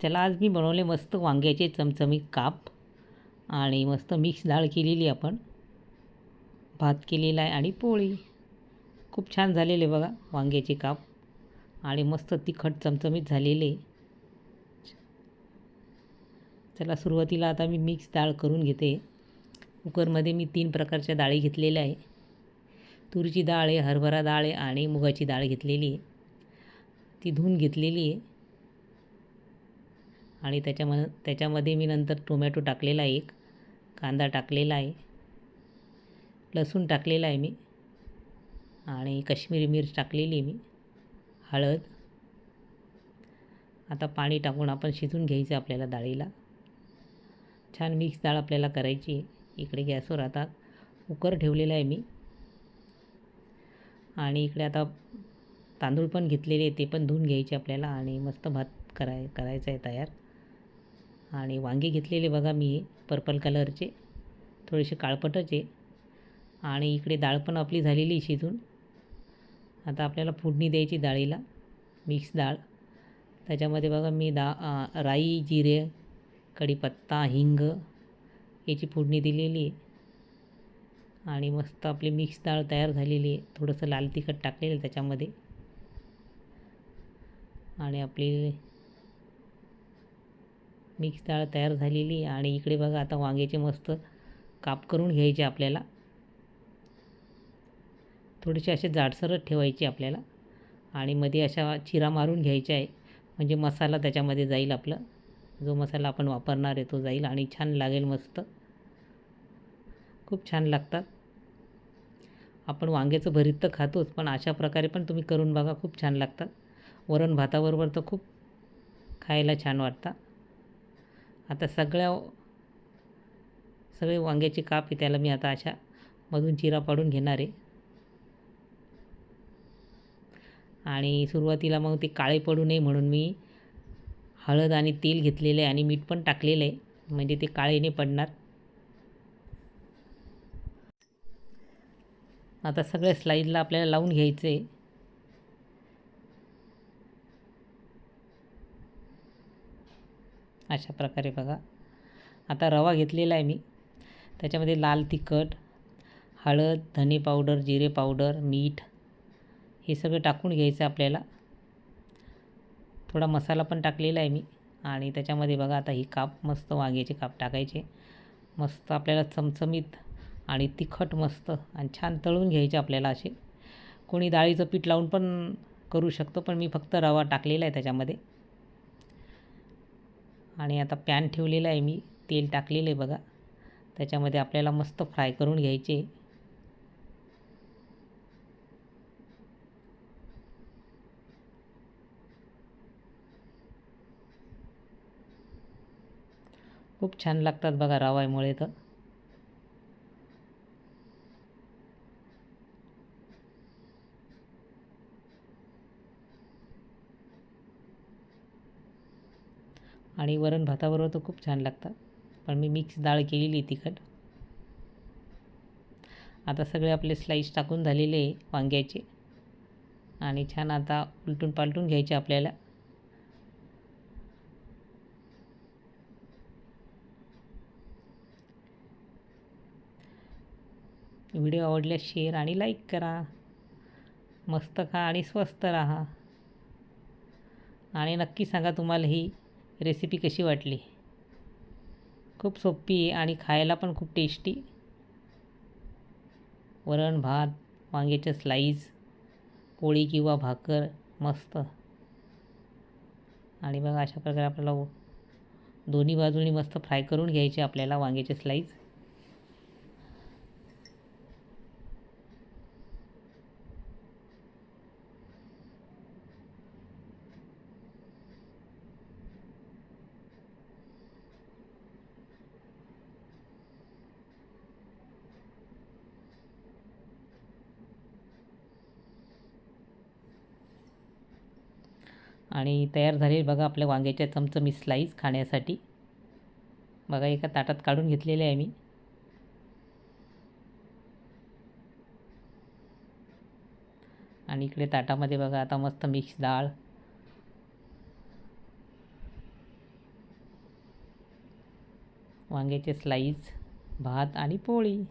त्याला आज मी बनवले मस्त वांग्याचे चमचमीत काप आणि मस्त मिक्स डाळ केलेली आपण. भात केलेला आहे आणि पोळी. खूप छान झालेले बघा वांग्याचे काप आणि मस्त तिखट चमचमीत झालेले. चला सुरुवातीला आता मी मिक्स डाळ करून घेते. कुकरमध्ये मी तीन प्रकारच्या डाळी घेतलेल्या आहे. तुरीची डाळ आहे हरभरा डाळ आहे आणि मुगाची डाळ घेतलेली आहे. ती धुवून घेतलेली आहे. आणि त्याच्याम त्याच्यामध्ये मी नंतर टोमॅटो टाकलेला आहे एक कांदा टाकलेला आहे लसूण टाकलेला आहे मी आणि कश्मीरी मिर्च टाकलेली आहे मी हळद. आता पाणी टाकून आपण शिजून घ्यायचं आपल्याला डाळीला. छान मिक्स डाळ आपल्याला करायची इकडे गॅसवर आता कुकर ठेवलेला आहे मी. आणि इकडे आता तांदूळ पण घेतलेले ते पण धुवून घ्यायचे आपल्याला आणि मस्त भात कराय करायचा आहे तयार. आणि वांगे घेतलेले बघा मी पर्पल कलरचे थोडेसे काळपटाचे. आणि इकडे डाळ पण आपली झालेली शिजून. आता आपल्याला फोडणी द्यायची डाळीला मिक्स डाळ. त्याच्यामध्ये बघा मी दा राई जिरे कढीपत्ता हिंग याची फोडणी दिलेली आहे. आणि मस्त आपली मिक्स डाळ तयार झालेली आहे. थोडंसं लाल तिखट टाकलेलं आहे त्याच्यामध्ये. आणि आपली मिक्स डाळ तयार झालेली आणि इकडे बघा आता वांग्याचे मस्त काप करून घ्यायचे आपल्याला. थोडेसे असे जाडसरच ठेवायचे आपल्याला. आणि मध्ये अशा चिरा मारून घ्यायच्या आहे. म्हणजे मसाला त्याच्यामध्ये जाईल आपलं. जो मसाला आपण वापरणार आहे तो जाईल आणि छान लागेल मस्त. खूप छान लागतात. आपण वांग्याचं भरीत तर खातोच पण अशा प्रकारे पण तुम्ही करून बघा खूप छान लागतात. वरण भाताबरोबर तर खूप खायला छान वाटतं. आता सगळ्या सगळे वांग्याचे काप त्याला मी आता अशा मधून चिरा पाडून घेणार आहे. आणि सुरुवातीला मग ते काळे पडू नये म्हणून मी हळद आणि तेल घेतलेलं आहे आणि मीठ पण टाकलेलं आहे. म्हणजे ते काळे नाही पडणार. आता सगळ्या स्लाईडला आपल्याला लावून घ्यायचं आहे. अशा प्रकारे बघा. आता रवा घेतलेला आहे मी. त्याच्यामध्ये लाल तिखट हळद धने पावडर जिरे पावडर मीठ हे सगळं टाकून घ्यायचं आपल्याला. थोडा मसाला पण टाकलेला आहे मी. आणि त्याच्यामध्ये बघा आता ही काप मस्त वांग्याचे काप टाकायचे. मस्त आपल्याला चमचमीत आणि तिखट मस्त आणि छान तळून घ्यायचे आपल्याला असे. कोणी डाळीचं पीठ लावून पण करू शकतो पण मी फक्त रवा टाकलेला आहे त्याच्यामध्ये. आणि आता पॅन ठेवलेला आहे मी तेल टाकलेलं आहे बघा. त्याच्यामध्ये आपल्याला मस्त फ्राय करून घ्यायचे. खूप छान लागतात बघा रवायमुळे तर. आणि वरण भाताबरोबर तर खूप छान लागतात. पण मी मिक्स डाळ केलेली तिखट. आता सगळे आपले स्लाईस टाकून झालेले आहे वांग्याचे. आणि छान आता उलटून पालटून घ्यायचे आपल्याला. व्हिडिओ आवडल्यास शेअर आणि लाईक करा. मस्त खा आणि स्वस्त राहा. आणि नक्की सांगा तुम्हाला ही रेसिपी कशी वाटली? खूप सोपी आहे आणि खायला पण खूप टेस्टी वरण भात वांग्याच्या स्लाईस पोळी किंवा भाकर मस्त. आणि बघा अशा प्रकारे आपल्याला दोन्ही बाजूनी मस्त फ्राय करून घ्यायचे आपल्याला वांग्याचे स्लाईस आणि तयार झाले बघा आपल्या वांग्याच्या चमचमी स्लाईस खाण्यासाठी. बघा एका ताटात काढून घेतलेले आहे मी. आणि इकडे ताटामध्ये बघा आता मस्त मिक्स डाळ. वांग्याचे स्लाईस भात आणि पोळी.